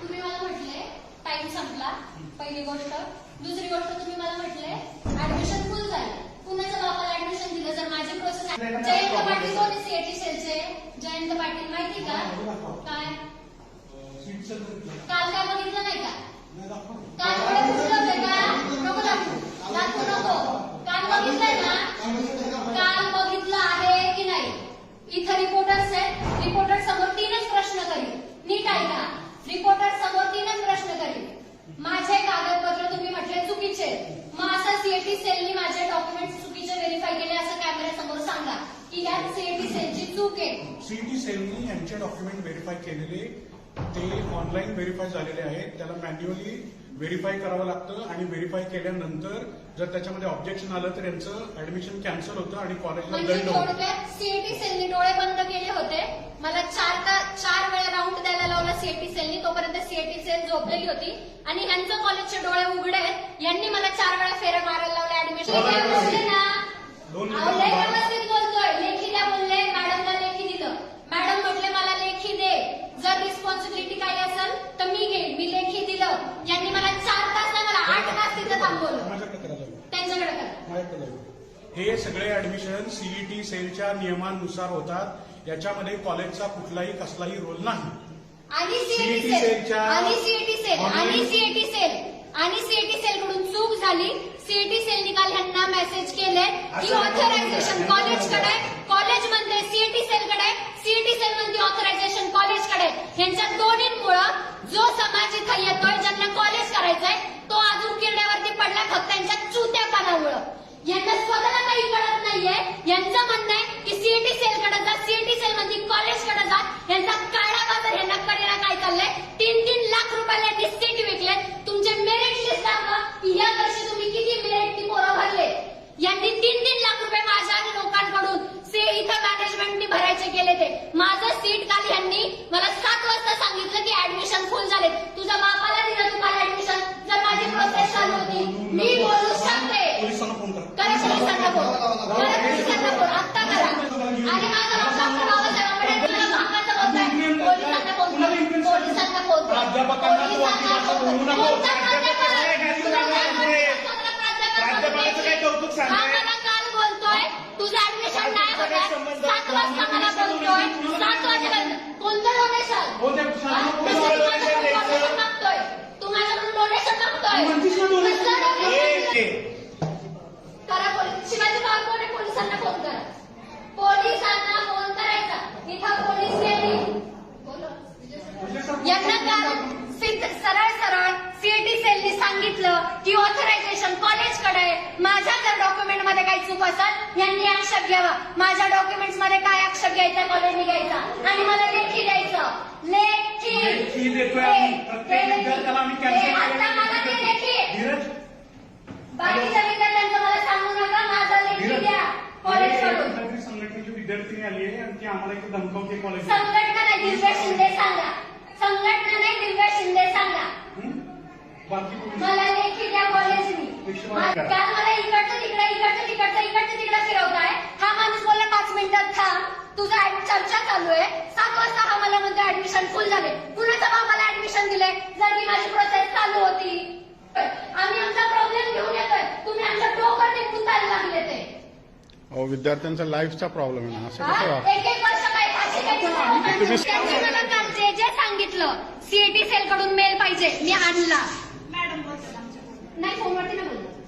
तुम्ही मला म्हटले टाइम संपला पहिली गोष्ट. दुसरी गोष्ट तुम्ही मला म्हटले ऍडमिशन फुल झाले. कुणाच्या बापाला ऍडमिशन दिलं जर माझी प्रोसेस जयंत पाटील कोण सीएटी सेलचे. जयंत पाटील माहिती का? काय? काल काय बघितलं नाही का? काल थोडे पुस्तक आहे का? नको दाखवू नको काल बघितलंय ना काल बघितलं आहे की नाही इथं रिपोर्टर्स आहेत रिपोर्टर समोर तीनच प्रश्न करील नीट ऐका रिपोर्टर समोर तीनच प्रश्न करील माझे कागदपत्र तुम्ही म्हटले चुकीचे आहेत. मग असं सीएटी सेलनी माझे डॉक्युमेंट चुकीचे व्हेरीफाय केले असं कॅमेऱ्यासमोर सांगा. की यात सीएटी सेलची चूक आहे. सीईटी सेलनी यांचे डॉक्युमेंट व्हेरीफाय केलेले ते ऑनलाईन व्हेरीफाय झालेले आहेत. त्याला मॅन्युअली व्हेरीफाय करावं लागतं आणि व्हेरीफाय केल्यानंतर जर त्याच्यामध्ये ऑब्जेक्शन आलं तर यांचं ऍडमिशन कॅन्सल होतं आणि कॉलेजला दंड होतो. सीएटी सेलनी डोळे बंद केले होते. मला चार का चार वेळा राऊंड द्यायला लावला सीएटी सेलनी तोपर्यंत सीएटी सेल झोपलेली होती. आणि ह्यांचं कॉलेजचे डोळे उघडे आहेत. यांनी मला चार वेळा फेऱ्या मारायला लावल्या ऍडमिशन दोन अहो, लय मिनिटं व्यवस्थित बोलतोय लेखी द्या बोलले मॅडमला लेखी दिलं मॅडम म्हटले मला लेखी दे जर रिस्पॉन्सिबिलिटी काही असेल तर मी घेईन मी लेखी दिलं यांनी मला चार तास नाही मला आठ तास तिथं थांबवलं माझ्याकडे करा जाऊ त्यांच्याकडे करा माझ्याकडे जाऊ हे सगळे ऍडमिशन सीईटी सेलच्या नियमानुसार होतात. याच्यामध्ये कॉलेजचा कुठलाही कसलाही रोल नाही. आणि सीएटी CET सेल सेलच्या आणि सीएटी सेल आणि सीएटी सेल आणि सीएटी सेल कडून चूक झाली. सीएटी सेल निकाल ह्यांना मेसेज केले की ऑथरायझेशन नाही. कॉलेजकडे कॉलेज म्हणते सीएटी सेलकडे सीएटी सेल म्हणते ऑथरायझेशन कॉलेजकडे यांच्या दोन्हींमुळं जो समाज इथं येतोय ज्यांना कॉलेज करायचंय तो अजून त्यांच्या पडला चुत्यापणामुळं यांना स्वतःला काही कळत नाहीये. यांचं म्हणणं आहे की सीईटी सेल कडे जा सीएटी सेल मध्ये कॉलेजकडे जा. यांचा काळा बाजार यांना कडेला काय चाललंय? तीन तीन लाख रुपयाला यांनी सीट विकले तुमचे मेरिट लिस्ट दाखवा की या वर्षी तुम्ही किती मेरिट ती पोरं भरले? यांनी तीन तीन लाख रुपये माझ्या लोकांकडून से इथं मॅनेजमेंटनी भरायचे केले ते. माझं सीट काल यांनी मला सात वाजता सांगितलं की ऍडमिशन फुल झाले तुझ्या बापाला दिलं तुम्हाला ऍडमिशन जर माझी प्रोसेस चालू होती मी बोलू शकते. पोलिसांना फोन करा. करा पोलिसांना फोन करा पोलिसांना फोन आत्ता करा. आणि माझा नाव डॉक्टर बाबासाहेब आंबेडकर तुला भागाचं बोलताय पोलिसांना फोन करा. पोलिसांना फोन करा. प्राध्यापकांना तू फोन तुझं ऍडमिशन नाही होणार सात वाजता मला बोलतोय. सात वाजेपर्यंत. कोणतं डोनेशन हो, त्या शासनाकडून डोनेशन मागतोय तू माझ्याकडून डोनेशन मागतोय म्हणतीस ना donation? कसलं donation? ए, ए. करा पोलीस शिवाजी बाग कोण आहे पोलिसांना फोन करा पोलिसांना फोन करायचा इथं पोलीस गेली यांना काल सिद्ध- सरळ सरळ सीएटी सेलनी सांगितलं की ऑथरायझेशन कॉलेजकडे आहे. माझ्या जर डॉक्युमेंटमध्ये काही चूक आक्षेप घ्यावा. माझ्या डॉक्युमेंट्समध्ये काय आक्षेप घ्यायचा कॉलेजने घ्यायचा? आणि मला लेखी द्यायचं. लेखी. लेखी देतोय आम्ही. प्रत्येक विद्यार्थ्याला आम्ही cancel आता मला ते लेखी. धीरज. बाकीच्या विद्यार्थ्यांचं मला सांगू नका. माझा लेखी धीरज. द्या. कॉलेजकडून कुठल्यातरी संघटनेची विद्यार्थिनी आली आहे आणि ती आम्हाला धमकावते कॉलेज संघटना नाही दिव्या शिंदे सांगा. संघटना नाही दिव्या शिंदे सांगा. बाकी कोणी? मला करा. काल मला इकडचं तिकडं इकडचं तिकडचं इकडचं तिकडं फिरवताय. हा माणूस बोलला पाच मिनिटात थांब. तुझा ऍड- चर्चा चालू आहे. सात वाजता हा मला म्हणतो ऍडमिशन फुल झाले. कुणाचं भाव मला ऍडमिशन दिलंय. जर माझी प्रोसेस चालू होती आम्ही आमचा प्रॉब्लेम घेऊन येतोय. तुम्ही आमच्या डोकं टिपून चालू लागले ते. अहो विद्यार्थ्यांचा लाईफचा प्रॉब्लेम आहे ना असं कसं? वाटतं एक एक वर्ष काय फाशी घ्यायची त्यांनी मला काल जे जे सांगितलं सीएटी सेल कडून मेल पाहिजे मी आणला नाही फोनवरती नाही बोलत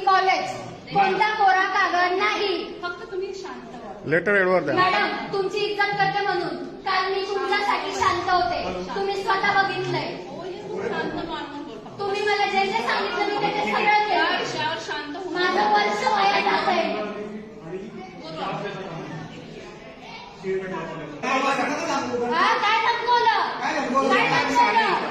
college कोणता कोरा कागद नाही. फक्त तुम्ही शांत व्हा. लेटर एडवर द्या. मॅडम तुमची इज्जत करते म्हणून. काल मी तुमच्यासाठी शांत होते. तुम्ही स्वतः बघितलंय. तुम्ही मला जे जे सांगितलं मी ते ते सगळं केलं. माझं वर्ष वाया जात आहे. हा काय धमकवलं काय धमकवलं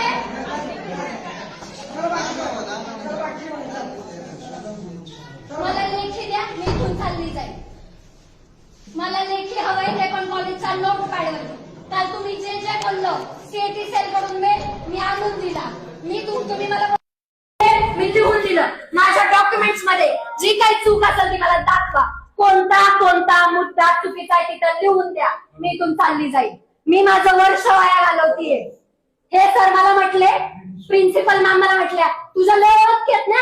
मला लेखी द्या मी इथून चालली जाईल. मला लेखी हवंय ते पण कॉलेजचा नोट पॅडवर काल तुम्ही जे जे बोललो सीएटी सेल कडून मेल मी आणून दिला. मी तुम तुम्ही मला मी लिहून दिलं. माझ्या डॉक्युमेंट्समध्ये जी काही चूक असेल ती मला दाखवा. कोणता कोणता मुद्दा चुकीचा आहे तिथं लिहून द्या. मी इथून चालली जाईल. मी माझं वर्ष वाया घालवतीये. हे सर मला म्हटले प्रिन्सिपल मॅम मला म्हटल्या तुझं लय ओळख ना?